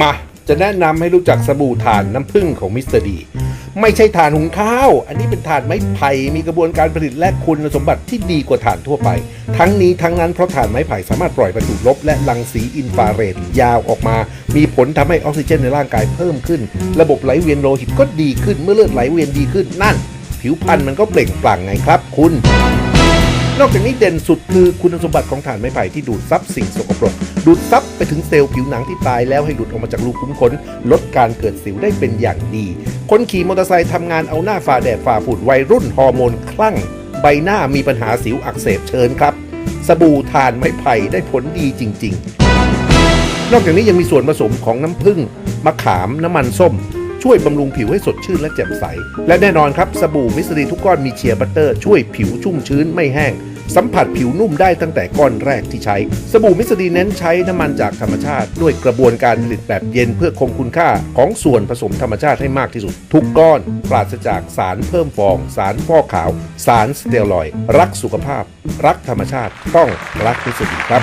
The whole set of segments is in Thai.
มา จะแนะนำให้รู้จักสบู่ถ่านน้ำผึ้งของมิสเตอร์ดี ไม่ใช่ถ่านหุงข้าว อันนี้เป็นถ่านไม้ไผ่มีกระบวนการผลิตและคุณสมบัติที่ดีกว่าถ่านทั่วไป ทั้งนี้ทั้งนั้นเพราะถ่านไม้ไผ่สามารถปล่อยประจุลบและรังสีอินฟราเรดยาวออกมา มีผลทำให้ออกซิเจนในร่างกายเพิ่มขึ้น ระบบไหลเวียนโลหิตก็ดีขึ้นเมื่อเลือดไหลเวียนดีขึ้นนั่น ผิวพรรณมันก็เปล่งปลั่งไงครับคุณ นอกจากนี้เด่นสุดคือคุณสมบัติของถ่านไม้ไผ่ที่ดูดซับสิ่งสกปรก ดูดซับไปถึงเซลล์ผิวหนังที่ตายแล้วให้หลุดออกมาจากรูขุมขนลดการเกิดสิวได้เป็นอย่างดี คนขี่มอเตอร์ไซค์ทำงานเอาหน้าฝ่าแดดฝ่าฝุ่นวัยรุ่นฮอร์โมนคลั่ง ใบหน้ามีปัญหาสิวอักเสบเชิญครับ สบู่ถ่านไม้ไผ่ได้ผลดีจริง ๆ นอกจากนี้ยังมีส่วนผสมของน้ำผึ้งมะขามน้ำมันส้ม ช่วยบำรุงผิวให้สดชื่นและแจ่มใส และแน่นอนครับสบู่มิสรีทุกก้อนมีเชียร์บัตเตอร์ช่วยผิวชุ่มชื้นไม่แห้ง สัมผัสผิวนุ่มได้ตั้งแต่ก้อนแรกที่ใช้ สบู่มิสรีเน้นใช้น้ำมันจากธรรมชาติ ด้วยกระบวนการผลิตแบบเย็นเพื่อคงคุณค่าของส่วนผสมธรรมชาติให้มากที่สุด ทุกก้อนปราศจากสารเพิ่มฟอง สารฟอกขาว สารสเตียรอยรักสุขภาพ รักธรรมชาติต้องรักมิสรีครับ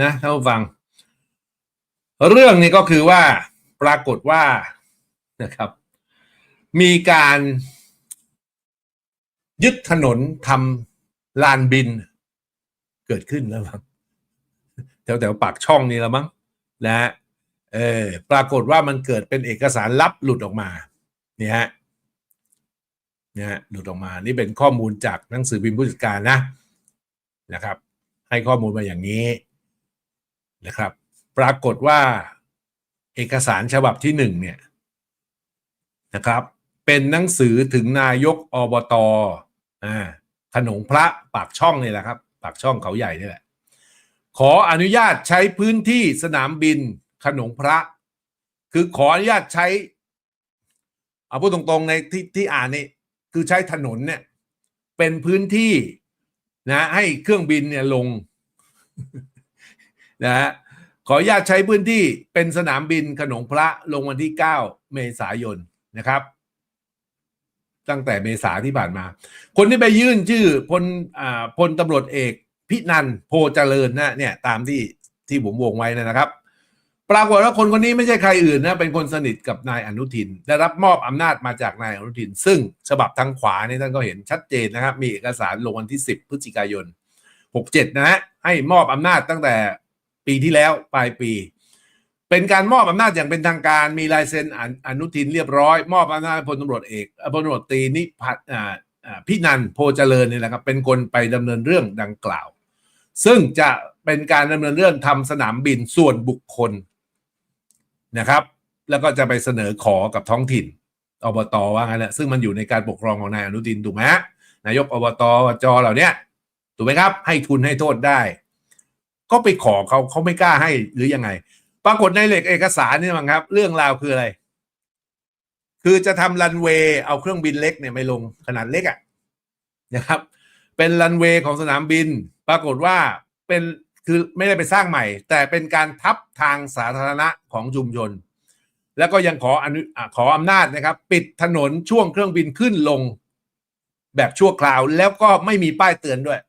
นะท่านผู้ฟัง เรื่องนี้ก็คือว่าปรากฏว่านะครับ มีการยึดถนนทำลานบิน เกิดขึ้นแล้วมั้งแถวแถวๆปากช่องนี่แล้วมั้งนะฮะเออปรากฏว่ามันเกิดเป็นเอกสารลับหลุดออกมานี่ฮะเนี่ยฮะหลุดออกมา นี่เป็นข้อมูลจากหนังสือพิมพ์ผู้จัดการนะนะครับ ให้ข้อมูลมาอย่างนี้ นะครับ ปรากฏว่าเอกสารฉบับที่หนึ่งเนี่ยนะครับ เป็นหนังสือถึงนายกอบตอ่าขนงพระปากช่องนี่แหละครับ ปากช่องเขาใหญ่นี่แหละ ขออนุญาตใช้พื้นที่สนามบินขนงพระ คือขออนุญาตใช้ เอาพูดตรงๆในที่ที่อ่านนี่คือใช้ถนนเนี่ย เป็นพื้นที่นะ ให้เครื่องบินเนี่ยลง นะฮะขออนุญาตใช้พื้นที่เป็นสนามบินขนงพระลงวันที่ 9 เมษายนนะครับ ตั้งแต่เมษาที่ผ่านมา คนที่ไปยื่นชื่อพลอ่าพลตำรวจเอกพินันโพเจริญนะเนี่ยตามที่ที่ผมวงไว้นะครับ ปรากฏว่าคนคนนี้ไม่ใช่ใครอื่นนะเป็นคนสนิทกับนายอนุทิน ได้รับมอบอำนาจมาจากนายอนุทิน ซึ่งฉบับทางขวานี่ท่านก็เห็นชัดเจนนะครับ มีเอกสารลงวันที่ 10 พฤศจิกายน 67 นะฮะให้มอบอำนาจตั้งแต่ ปีที่แล้วปลายปี เป็นการมอบอำนาจอย่างเป็นทางการมีลายเซ็นอนุทินเรียบร้อย มอบอำนาจให้พลตำรวจเอกอ่อพลตำรวจตรีนิพัฒน์พี่นันโพเจริญนี่แหละครับ เป็นคนไปดำเนินเรื่องดังกล่าว ซึ่งจะเป็นการดำเนินเรื่องทำสนามบินส่วนบุคคลนะครับ แล้วก็จะไปเสนอขอกับท้องถิ่นอบตว่างั้นแหละซึ่งมันอยู่ในการปกครองของนายอนุทินถูกไหมนายกอบตอบจเหล่านี้ถูกไหมครับ ให้ทุนให้โทษได้ ก็ไปขอเขาเขาไม่กล้าให้หรือยังไง ปรากฏในเหล็กเอกสารนี่มั้งครับ เรื่องราวคืออะไร คือจะทำรันเวย์เอาเครื่องบินเล็กเนี่ยไม่ลงขนาดเล็กอะนะครับ เป็นรันเวย์ของสนามบิน ปรากฏว่าเป็นคือไม่ได้ไปสร้างใหม่ แต่เป็นการทับทางสาธารณะของชุมชน แล้วก็ยังขออนุขออำนาจนะครับ ปิดถนนช่วงเครื่องบินขึ้นลงแบบชั่วคราว แล้วก็ไม่มีป้ายเตือนด้วย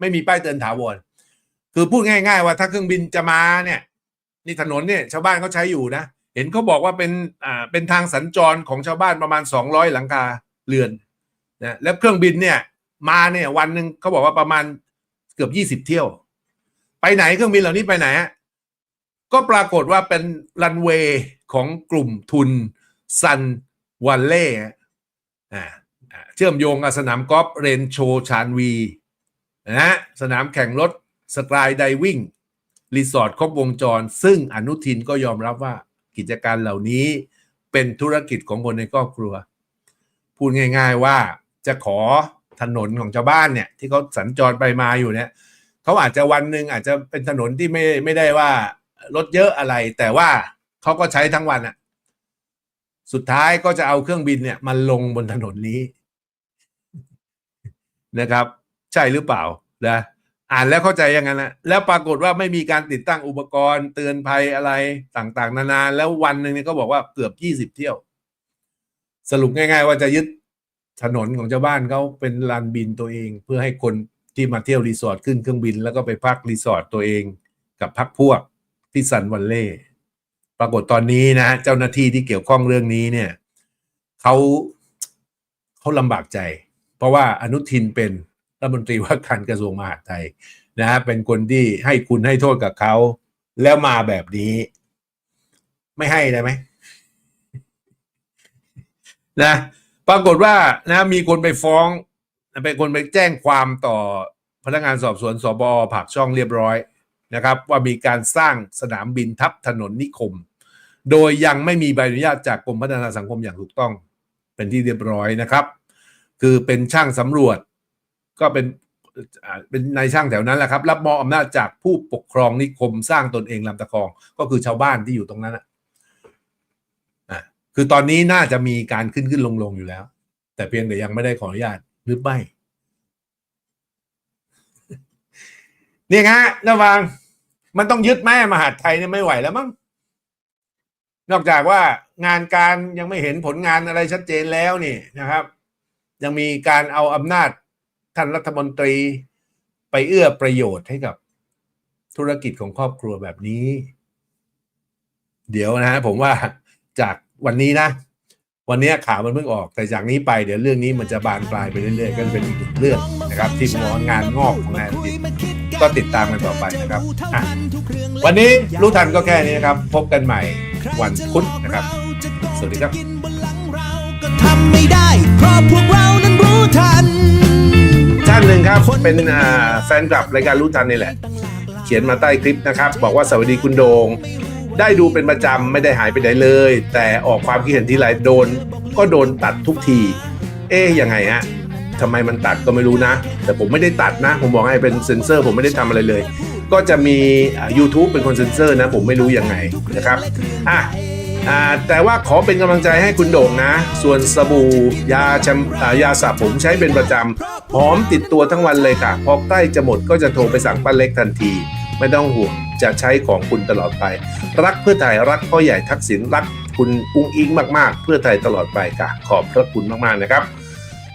ไม่มีป้ายเตือนถาวร คือพูดง่าย ๆ ว่าถ้าเครื่องบินจะมาเนี่ยนี่ถนนเนี่ยชาวบ้านเขาใช้อยู่นะ เห็นเขาบอกว่าเป็นอ่าเป็นทางสัญจรของชาวบ้านประมาณสองร้อยหลังคาเรือนนะแล้วเครื่องบินเนี่ย มาเนี่ยวันหนึ่งเขาบอกว่าประมาณเกือบยี่สิบ20 เที่ยว ไปไหนเครื่องบินเหล่านี้ไปไหนฮะก็ปรากฏว่าเป็นรันเวย์ของกลุ่มทุนซันวันเล่ออ่าเชื่อมโยงกับสนามกอล์ฟเรนโชชานวีนะฮะสนามแข่งรถ สกายไดวิ่งรีสอร์ทครบวงจร ซึ่งอนุทินก็ยอมรับว่ากิจการเหล่านี้เป็นธุรกิจของคนในครอบครัว พูดง่าย ๆว่าจะขอถนนของชาวบ้านเนี่ย ที่เขาสัญจรไปมาอยู่เนี่ยเขาอาจจะวันหนึ่งอาจจะเป็นถนนที่ไม่ไม่ได้ว่ารถเยอะอะไร แต่ว่าเขาก็ใช้ทั้งวันอะสุดท้ายก็จะเอาเครื่องบินเนี่ยมาลงบนถนนนี้นะครับ ใช่หรือเปล่านะ อ่านแล้วเข้าใจอย่างนั้นนะแล้วปรากฏว่าไม่มีการติดตั้งอุปกรณ์เตือนภัยอะไรต่างๆ นานาแล้ววันหนึ่งเนี่ยก็บอกว่าเกือบยี่สิบเที่ยว สรุปง่าย ๆ ว่าจะยึดถนนของชาวบ้านเขาเป็นลานบินตัวเอง เพื่อให้คนที่มาเที่ยวรีสอร์ทขึ้นเครื่องบิน แล้วก็ไปพักรีสอร์ทตัวเองกับพักพวกที่ซันวันเล่ปรากฏตอนนี้นะเจ้าหน้าที่ที่เกี่ยวข้องเรื่องนี้เนี่ยเขาเขาลำบากใจ เพราะว่าอนุทินเป็น รัฐมนตรีว่าการกระทรวงมหาดไทยนะฮะเป็นคนที่ให้คุณให้โทษกับเขา แล้วมาแบบนี้ ไม่ให้ได้ไหมนะ ปรากฏว่านะมีคนไปฟ้องเป็นคนไปแจ้งความต่อพนักงานสอบสวนสบผักช่องเรียบร้อยนะครับ ว่ามีการสร้างสนามบินทับถนนนิคม โดยยังไม่มีใบอนุญาตจากกรมพัฒนาสังคมอย่างถูกต้อง เป็นที่เรียบร้อยนะครับ คือเป็นช่างสำรวจ ก็เป็นเป็นนายช่างแถวนั้นแหละครับ รับมอบอำนาจจากผู้ปกครองนิคมสร้างตนเองลำตะคอง ก็คือชาวบ้านที่อยู่ตรงนั้นนะอะคือตอนนี้น่าจะมีการขึ้นขึ้นลงลงอยู่แล้ว แต่เพียงแต่ยังไม่ได้ขออนุญาตหรือไม่เนี่ยฮะระวังมันต้องยึดแม่มหาไทยเนี่ยไม่ไหวแล้วมั้งนอกจากว่างานการยังไม่เห็นผลงานอะไรชัดเจนแล้วนี่นะครับ ยังมีการเอาอำนาจ ท่านรัฐมนตรีไปเอื้อประโยชน์ให้กับธุรกิจของครอบครัวแบบนี้ เดี๋ยวนะฮะผมว่าจากวันนี้นะ วันนี้ข่าวมันเพิ่งออก แต่จากนี้ไปเดี๋ยวเรื่องนี้มันจะบานปลายไปเรื่อยๆ ก็จะเป็นอีกหนึ่งเรื่องนะครับ ที่มองงานงอกของนายอนุทินก็ติดตามกันต่อไปนะครับ วันนี้รู้ทันก็แค่นี้นะครับ พบกันใหม่วันพุธนะครับ สวัสดีครับทำไม่ได้เพราะพวกเรานั้นรู้ทัน ท่านหนึ่งครับ เป็นแฟนคลับรายการรู้ทันนี่แหละ เขียนมาใต้คลิปนะครับ บอกว่าสวัสดีคุณโดง ได้ดูเป็นประจำไม่ได้หายไปไหนเลย แต่ออกความคิดเห็นที่ไรโดน ก็โดนตัดทุกที เอ๊ยยังไงฮะทำไมมันตัดก็ไม่รู้นะ แต่ผมไม่ได้ตัดนะ ผมบอกให้เป็นเซ็นเซอร์ ผมไม่ได้ทำอะไรเลย ก็จะมี YouTube เป็นคนเซ็นเซอร์นะ ผมไม่รู้ยังไงนะครับอะ แต่ว่าขอเป็นกำลังใจให้คุณโด่งนะ ส่วนสบู่ยาแชมอายาสระผมใช้เป็นประจำหอมติดตัวทั้งวันเลยค่ะ พอใกล้จะหมดก็จะโทรไปสั่งป้าเล็กทันที ไม่ต้องห่วงจะใช้ของคุณตลอดไป รักเพื่อไทยรักพ่อใหญ่ทักษิณรักคุณอุ้งอิงมากๆ เพื่อไทยตลอดไปค่ะ ขอบพระคุณมากๆนะครับ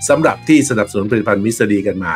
สำหรับที่สนับสนุนผลิตภัณฑ์มิสดีกันมา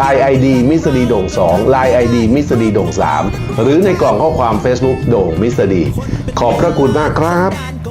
Line ID มิสดีโด่ง2 Line ID มิสดีโด่ง3 หรือในกล่องข้อความ Facebook โด่งมิสดีขอบพระคุณมากครับ